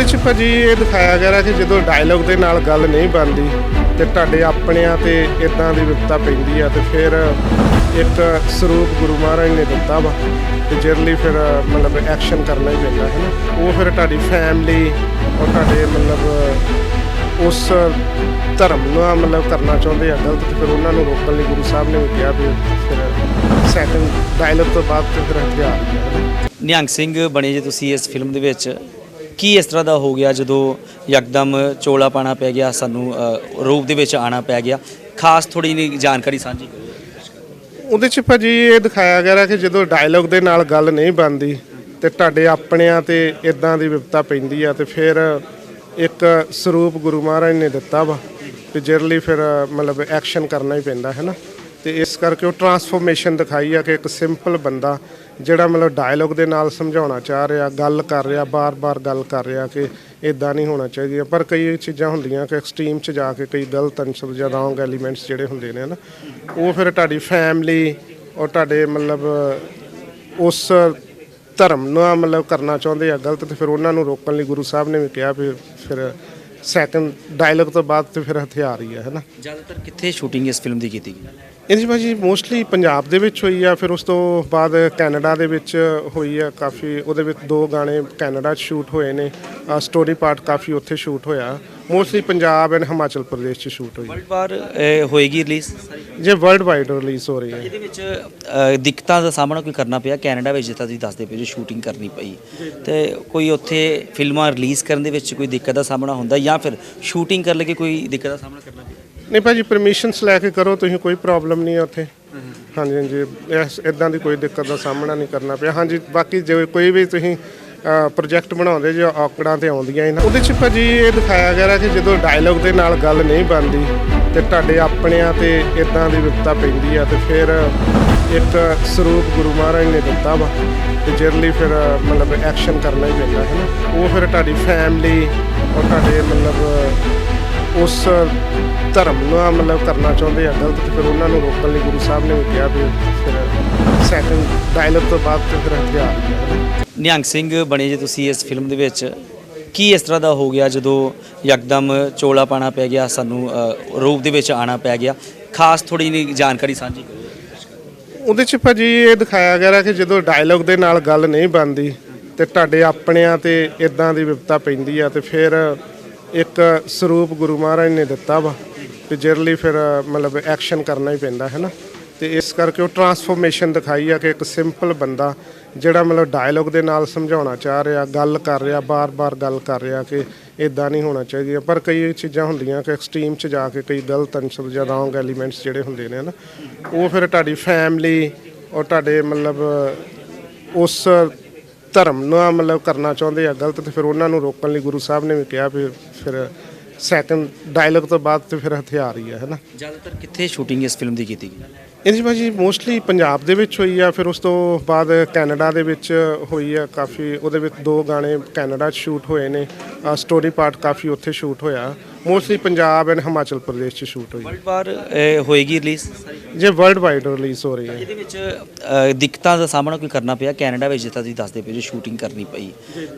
ਉਹਦੇ ਚ ਭਾਜੀ ਇਹ ਦਿਖਾਇਆ ਗਿਆ ਹੈ ਕਿ ਜਦੋਂ ਡਾਇਲੌਗ ਦੇ ਨਾਲ ਗੱਲ ਨਹੀਂ ਬਣਦੀ ਤੇ ਤੁਹਾਡੇ ਆਪਣਿਆਂ ਤੇ ਇਦਾਂ ਦੀ ਵਿਪਤਾ ਪੈਂਦੀ ਆ ਤੇ ਫਿਰ ਇੱਕ ਸਰੂਪ ਗੁਰੂ ਮਹਾਰਾਜ ਨੇ ਦਿੱਤਾ ਵਾ ਤੇ ਜਿਹਦੇ ਲਈ ਫਿਰ, ਮਤਲਬ ਐਕਸ਼ਨ ਕਰਨਾ ਹੀ ਪੈਂਦਾ, ਹੈ ਨਾ? ਉਹ ਫਿਰ ਤੁਹਾਡੀ ਫੈਮਿਲੀ ਔਰ ਤੁਹਾਡੇ, ਮਤਲਬ, ਉਸ ਧਰਮ ਨੂੰ ਆ ਮਤਲਬ ਕਰਨਾ ਚਾਹੁੰਦੇ ਆ, ਗਲਤ, ਤੇ ਫਿਰ ਉਹਨਾਂ ਨੂੰ ਰੋਕਣ ਲਈ ਗੁਰੂ ਸਾਹਿਬ ਨੇ ਵੀ ਕਿਹਾ ਵੀ ਫਿਰ ਸੈਕੰਡ ਡਾਇਲੌਗ ਤੋਂ ਬਾਅਦ ਤੇ ਫਿਰ ਹਥਿਆਰ। ਨਿਹੰਗ ਸਿੰਘ ਬਣੇ ਜੇ ਤੁਸੀਂ ਇਸ ਫਿਲਮ ਦੇ ਵਿੱਚ। ਕੀ ਇਸ ਤਰ੍ਹਾਂ ਦਾ ਹੋ ਗਿਆ ਜਦੋਂ ਯਕਦਮ ਚੋਲਾ ਪਾਣਾ ਪੈ ਗਿਆ ਸਾਨੂੰ ਅ, ਰੂਪ ਦੇ ਵਿੱਚ ਆਣਾ ਪੈ ਗਿਆ? ਖਾਸ ਥੋੜੀ ਜਿਹੀ ਜਾਣਕਾਰੀ ਸਾਂਝੀ ਕਰੋ ਉਹਦੇ ਚ ਭਾਜੀ ਇਹ ਦਿਖਾਇਆ ਗਿਆ ਕਿ ਜਦੋਂ ਡਾਇਲੌਗ ਦੇ ਨਾਲ ਗੱਲ ਨਹੀਂ ਬਣਦੀ ਤੇ ਤੁਹਾਡੇ ਆਪਣਿਆਂ ਤੇ ਇਦਾਂ ਦੀ ਵਿਪਤਾ ਪੈਂਦੀ ਆ ਤੇ ਫਿਰ ਇੱਕ ਸਰੂਪ ਗੁਰੂ ਮਹਾਰਾਜ ਨੇ ਦਿੱਤਾ ਵਾ ਤੇ ਜਿਹਦੇ ਲਈ ਫਿਰ ਮਤਲਬ ਐਕਸ਼ਨ ਕਰਨਾ ਹੀ ਪੈਂਦਾ ਹੈ ਨਾ? ਤੇ ਇਸ ਕਰਕੇ ਉਹ ਟਰਾਂਸਫੋਰਮੇਸ਼ਨ ਦਿਖਾਈ ਆ ਕਿ ਇੱਕ ਸਿੰਪਲ ਬੰਦਾ ਜਿਹੜਾ ਮਤਲਬ ਡਾਇਲੋਗ ਦੇ ਨਾਲ ਸਮਝਾਉਣਾ ਚਾਹ ਰਿਹਾ, ਗੱਲ ਕਰ ਰਿਹਾ, ਬਾਰ-ਬਾਰ ਗੱਲ ਕਰ ਰਿਹਾ ਕਿ ਇਦਾਂ ਨਹੀਂ ਹੋਣਾ ਚਾਹੀਦਾ। ਪਰ ਕਈ ਚੀਜ਼ਾਂ ਹੁੰਦੀਆਂ ਕਿ ਐਕਸਟ੍ਰੀਮ ਚ ਜਾ ਕੇ ਕਈ ਗਲਤ ਅੰਸਰ ਜਾਂ ਰੋਂਗ ਐਲੀਮੈਂਟਸ ਜਿਹੜੇ ਹੁੰਦੇ ਨੇ ਨਾ ਉਹ ਫਿਰ ਤੁਹਾਡੀ ਫੈਮਿਲੀ ਔਰ ਤੁਹਾਡੇ ਮਤਲਬ ਉਸ ਧਰਮ ਨੂੰ ਮਤਲਬ ਕਰਨਾ ਚਾਹੁੰਦੇ ਆ ਗਲਤ ਤੇ ਫਿਰ ਉਹਨਾਂ ਨੂੰ ਰੋਕਣ ਲਈ ਗੁਰੂ ਸਾਹਿਬ ਨੇ ਵੀ ਕਿਹਾ ਵੀ ਫਿਰ ਸੈਕੰਡ ਡਾਇਲੌਗ ਤੋਂ ਬਾਅਦ ਤੇ ਫਿਰ ਹਥਿਆਰ ਹੀ ਹੈ ਨਾ ਜ਼ਿਆਦਾਤਰ ਕਿੱਥੇ ਸ਼ੂਟਿੰਗ ਇਸ ਫਿਲਮ ਦੀ ਕੀਤੀ ਗਈ? ਇਹਦੀ ਭਾਜੀ ਮੋਸਟਲੀ ਪੰਜਾਬ ਦੇ ਵਿੱਚ ਹੋਈ ਆ ਫਿਰ ਉਸ ਤੋਂ ਬਾਅਦ ਕੈਨੇਡਾ ਦੇ ਵਿੱਚ ਹੋਈ ਆ ਕਾਫੀ ਉਹਦੇ ਵਿੱਚ ਦੋ ਗਾਣੇ ਕੈਨੇਡਾ 'ਚ ਸ਼ੂਟ ਹੋਏ ਨੇ ਸਟੋਰੀ ਪਾਰਟ ਕਾਫੀ ਉੱਥੇ ਸ਼ੂਟ ਹੋਇਆ। ਮੋਸਟਲੀ ਪੰਜਾਬ ਐਂਡ ਹਿਮਾਚਲ ਪ੍ਰਦੇਸ਼ 'ਚ ਸ਼ੂਟ ਹੋਈ। ਵਰਲਡ ਵਾਰ ਹੋਏਗੀ ਰਿਲੀਜ਼ ਜੇ ਵਰਲਡ ਵਾਈਡ ਰਿਲੀਜ਼ ਹੋ ਰਹੀ ਹੈ। ਇਹਦੇ ਵਿੱਚ ਦਿੱਕਤਾਂ ਦਾ ਸਾਹਮਣਾ ਕੋਈ ਕਰਨਾ ਪਿਆ? ਕੈਨੇਡਾ ਵਿੱਚ ਜਿੱਦਾਂ ਤੁਸੀਂ ਦੱਸਦੇ ਪਏ ਜੋ ਸ਼ੂਟਿੰਗ ਕਰਨੀ ਪਈ। ਤੇ ਕੋਈ ਉੱਥੇ ਫਿਲਮਾਂ ਰਿਲੀਜ਼ ਕਰਨ ਦੇ ਵਿੱਚ ਕੋਈ ਦਿੱਕਤ ਦਾ ਸਾਹਮਣਾ ਹੁੰਦਾ ਜਾਂ ਫਿਰ ਸ਼ੂਟਿੰਗ ਕਰਨ ਲੱਗੇ ਕੋਈ ਦਿੱਕਤ ਦਾ ਸਾਹਮਣਾ ਕਰਨਾ ਪਿਆ? ਨਹੀਂ ਭਾਜੀ ਪਰਮਿਸ਼ਨਸ ਲੈ ਕੇ ਕਰੋ, ਤੁਸੀਂ ਕੋਈ ਪ੍ਰੋਬਲਮ ਨਹੀਂ ਹੈ ਉੱਥੇ। ਹਾਂਜੀ ਹਾਂਜੀ, ਇਸ ਇਦਾਂ ਦੀ ਕੋਈ ਦਿੱਕਤ ਦਾ ਸਾਹਮਣਾ ਨਹੀਂ ਕਰਨਾ ਪਿਆ। ਹਾਂਜੀ, ਬਾਕੀ ਜੇ ਕੋਈ ਵੀ ਤੁਸੀਂ ਪ੍ਰੋਜੈਕਟ ਬਣਾਉਂਦੇ ਜੋ, ਔਕੜਾਂ ਤੇ ਆਉਂਦੀਆਂ ਇਹਨਾਂ ਉਹਦੇ ਚ ਭਾਜੀ ਇਹ ਦਿਖਾਇਆ ਗਿਆ ਕਿ ਜਦੋਂ ਡਾਇਲੌਗ ਦੇ ਨਾਲ ਗੱਲ ਨਹੀਂ ਬਣਦੀ, ਤੇ ਤੁਹਾਡੇ ਆਪਣਿਆਂ ਤੇ ਇਦਾਂ ਦੀ ਵਿਪਤਾ ਪੈਂਦੀ ਆ, ਤੇ ਫਿਰ ਇੱਕ ਸਰੂਪ ਗੁਰੂ ਮਹਾਰਾਜ ਨੇ ਦਿੱਤਾ ਵਾ, ਤੇ ਜਿਹਦੇ ਲਈ ਫਿਰ, ਮਤਲਬ ਐਕਸ਼ਨ ਕਰਨਾ ਹੀ ਪੈਂਦਾ, ਹੈ ਨਾ? ਉਹ ਫਿਰ ਤੁਹਾਡੀ ਫੈਮਿਲੀ ਔਰ ਤੁਹਾਡੇ ਮਤਲਬ ਉਸ ਧਰਮ ਨੂੰ ਮਤਲਬ ਕਰਨਾ ਚਾਹੁੰਦੇ ਆ ਗਲਤ ਤੇ ਫਿਰ ਉਹਨਾਂ ਨੂੰ ਰੋਕਣ ਲਈ ਗੁਰੂ ਸਾਹਿਬ ਨੇ ਵੀ ਕਿਹਾ ਵੀ ਫਿਰ ਸੈਕੰਡ ਡਾਇਲੌਗ ਤੋਂ ਬਾਅਦ ਤੇ ਫਿਰ ਹਥਿਆਰ ਨਿਹੰਗ ਸਿੰਘ ਬਣੇ ਜੇ ਤੁਸੀਂ ਇਸ ਫਿਲਮ ਦੇ ਵਿੱਚ ਕੀ ਇਸ ਤਰ੍ਹਾਂ ਦਾ ਹੋ ਗਿਆ ਜਦੋਂ ਯਕਦਮ ਚੋਲਾ ਪਾਣਾ ਪੈ ਗਿਆ ਸਾਨੂੰ ਰੂਪ ਦੇ ਵਿੱਚ ਆਣਾ ਪੈ ਗਿਆ? ਖਾਸ ਥੋੜੀ ਜਿਹੀ ਜਾਣਕਾਰੀ ਸਾਂਝੀ ਕਰੋ। ਉਹਦੇ ਚ ਭਾਜੀ ਇਹ ਦਿਖਾਇਆ ਗਿਆ ਕਿ ਜਦੋਂ ਡਾਇਲੌਗ ਦੇ ਨਾਲ ਗੱਲ ਨਹੀਂ ਬਣਦੀ ਤੇ ਤੁਹਾਡੇ ਆਪਣਿਆਂ ਤੇ ਇਦਾਂ ਦੀ ਵਿਪਤਾ ਪੈਂਦੀ ਆ ਤੇ ਫਿਰ ਇੱਕ ਸਰੂਪ ਗੁਰੂ ਮਹਾਰਾਜ ਨੇ ਦਿੱਤਾ ਵਾ ਤੇ ਜਿਹਦੇ ਲਈ ਫਿਰ, ਮਤਲਬ ਐਕਸ਼ਨ ਕਰਨਾ ਹੀ ਪੈਂਦਾ, ਹੈ ਨਾ? ਤੇ ਇਸ ਕਰਕੇ ਉਹ ਟਰਾਂਸਫੋਰਮੇਸ਼ਨ ਦਿਖਾਈ ਆ ਕਿ ਇੱਕ ਸਿੰਪਲ ਬੰਦਾ ਜਿਹੜਾ, ਮਤਲਬ ਡਾਇਲੋਗ ਦੇ ਨਾਲ ਸਮਝਾਉਣਾ ਚਾਹ ਰਿਹਾ, ਗੱਲ ਕਰ ਰਿਹਾ, ਬਾਰ-ਬਾਰ ਗੱਲ ਕਰ ਰਿਹਾ ਕਿ ਇਦਾਂ ਨਹੀਂ ਹੋਣਾ ਚਾਹੀਦਾ ਪਰ ਕਈ ਚੀਜ਼ਾਂ ਹੁੰਦੀਆਂ ਕਿ ਐਕਸਟ੍ਰੀਮ ਚ ਜਾ ਕੇ ਕਈ ਗਲਤ ਅੰਸਰ ਜਾਂ ਰੋਂਗ ਐਲੀਮੈਂਟਸ ਜਿਹੜੇ ਹੁੰਦੇ ਨੇ ਨਾ? ਉਹ ਫਿਰ ਤੁਹਾਡੀ ਫੈਮਿਲੀ ਔਰ ਤੁਹਾਡੇ, ਮਤਲਬ ਉਸ ਧਰਮ ਨੂੰ ਮਤਲਬ ਕਰਨਾ ਚਾਹੁੰਦੇ ਆ, ਗਲਤ ਤੇ ਫਿਰ ਉਹਨਾਂ ਨੂੰ ਰੋਕਣ ਲਈ ਗੁਰੂ ਸਾਹਿਬ ਨੇ ਵੀ ਕਿਹਾ ਵੀ ਫਿਰ ਸੈਕੰਡ ਡਾਇਲੌਗ ਤੋਂ ਬਾਅਦ ਤੇ ਫਿਰ ਹਥਿਆਰ ਹੀ ਹੈ ਨਾ? ਜ਼ਿਆਦਾਤਰ ਕਿੱਥੇ ਸ਼ੂਟਿੰਗ ਇਸ ਫਿਲਮ ਦੀ ਕੀਤੀ ਗਈ? ਇਹਦੀ ਭਾਜੀ ਮੋਸਟਲੀ ਪੰਜਾਬ ਦੇ ਵਿੱਚ ਹੋਈ ਆ ਫਿਰ ਉਸ ਤੋਂ ਬਾਅਦ ਕੈਨੇਡਾ ਦੇ ਵਿੱਚ ਹੋਈ ਆ ਕਾਫੀ ਉਹਦੇ ਵਿੱਚ ਦੋ ਗਾਣੇ ਕੈਨੇਡਾ 'ਚ ਸ਼ੂਟ ਹੋਏ ਨੇ ਸਟੋਰੀ ਪਾਰਟ ਕਾਫੀ ਉੱਥੇ ਸ਼ੂਟ ਹੋਇਆ। ਮੋਸਟਲੀ ਪੰਜਾਬ ਐਂਡ ਹਿਮਾਚਲ ਪ੍ਰਦੇਸ਼ 'ਚ ਸ਼ੂਟ ਹੋਈ ਵਰਲਡ ਵਾਰ ਹੋਏਗੀ ਰਿਲੀਜ਼ ਜੇ ਵਰਲਡ ਵਾਈਡ ਰਿਲੀਜ਼ ਹੋ ਰਹੀ ਹੈ। ਇਹਦੇ ਵਿੱਚ ਅ, ਦਿੱਕਤਾਂ ਦਾ ਸਾਹਮਣਾ ਕੋਈ ਕਰਨਾ ਪਿਆ? ਕੈਨੇਡਾ ਵਿੱਚ ਜਿੱਦਾਂ ਤੁਸੀਂ ਦੱਸਦੇ ਪਏ ਜੋ ਸ਼ੂਟਿੰਗ ਕਰਨੀ ਪਈ।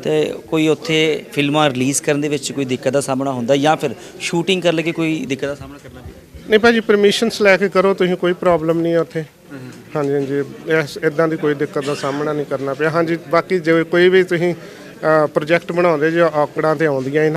ਤੇ ਕੋਈ ਉੱਥੇ ਫਿਲਮਾਂ ਰਿਲੀਜ਼ ਕਰਨ ਦੇ ਵਿੱਚ ਕੋਈ ਦਿੱਕਤ ਦਾ ਸਾਹਮਣਾ ਹੁੰਦਾ ਜਾਂ ਫਿਰ ਸ਼ੂਟਿੰਗ ਕਰਨ ਲੱਗੇ ਕੋਈ ਦਿੱਕਤ ਦਾ ਸਾਹਮਣਾ ਕਰਨਾ ਪਿਆ? ਨਹੀਂ ਭਾਜੀ ਪਰਮਿਸ਼ਨਸ ਲੈ ਕੇ ਕਰੋ, ਤੁਸੀਂ ਕੋਈ ਪ੍ਰੋਬਲਮ ਨਹੀਂ ਆ ਉੱਥੇ। ਹਾਂਜੀ ਹਾਂਜੀ, ਇਸ ਇਦਾਂ ਦੀ ਕੋਈ ਦਿੱਕਤ ਦਾ ਸਾਹਮਣਾ ਨਹੀਂ ਕਰਨਾ ਪਿਆ। ਹਾਂਜੀ, ਬਾਕੀ ਜੇ ਕੋਈ ਵੀ ਤੁਸੀਂ ਪ੍ਰੋਜੈਕਟ ਬਣਾਉਂਦੇ ਜੇ, ਔਕੜਾਂ ਤੇ ਆਉਂਦੀਆਂ ਇਹਨਾਂ